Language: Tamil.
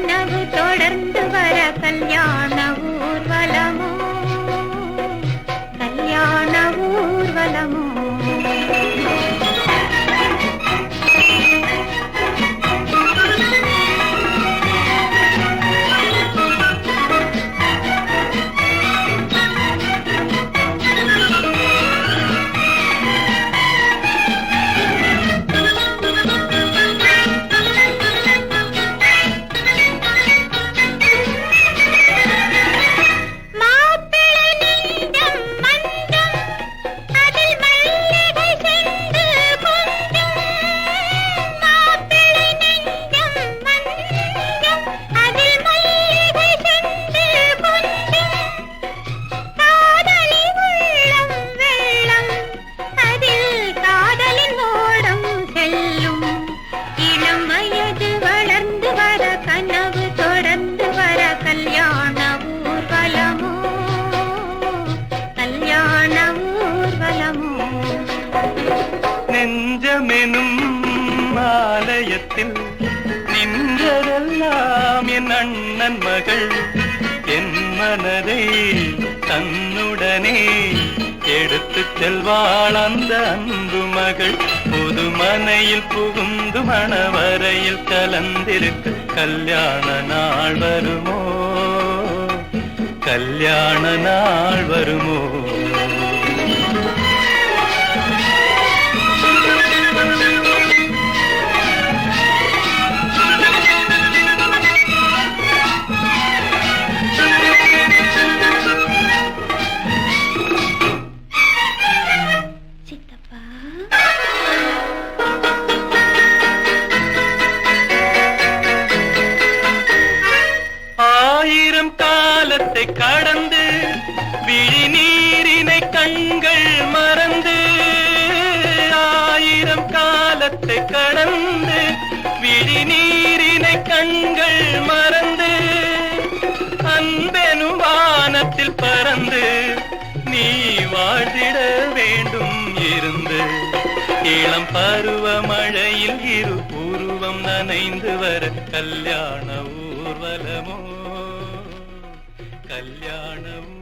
கனவு தொடர்ந்து வர கல்யாணம் வானத்தில் நின்றதெல்லாம் என் அண்ணன் மகள். என் மனதை தன்னுடனே எடுத்து செல்வாள் அந்த அன்பு மகள். புது மனையில் புகுந்து மணவரையில் கலந்திருக்க. கல்யாண நாள் வருமோ? கல்யாண நாள் வருமோ? ஆயிரம் காலத்தை கடந்து விழி நீரினை கண்கள் மறந்து ஆயிரம் காலத்தை கடந்து விழி நீரினை கண்கள் மறந்து அன்பெனும் வானத்தில் பறந்து நீ வாழ்ந்திட வேண்டும் இருந்து. இளம் பருவ மழையில் இரு பூர்வம் நனைந்து வர கல்யாண ஊர்வலமோ? கல்யாணம்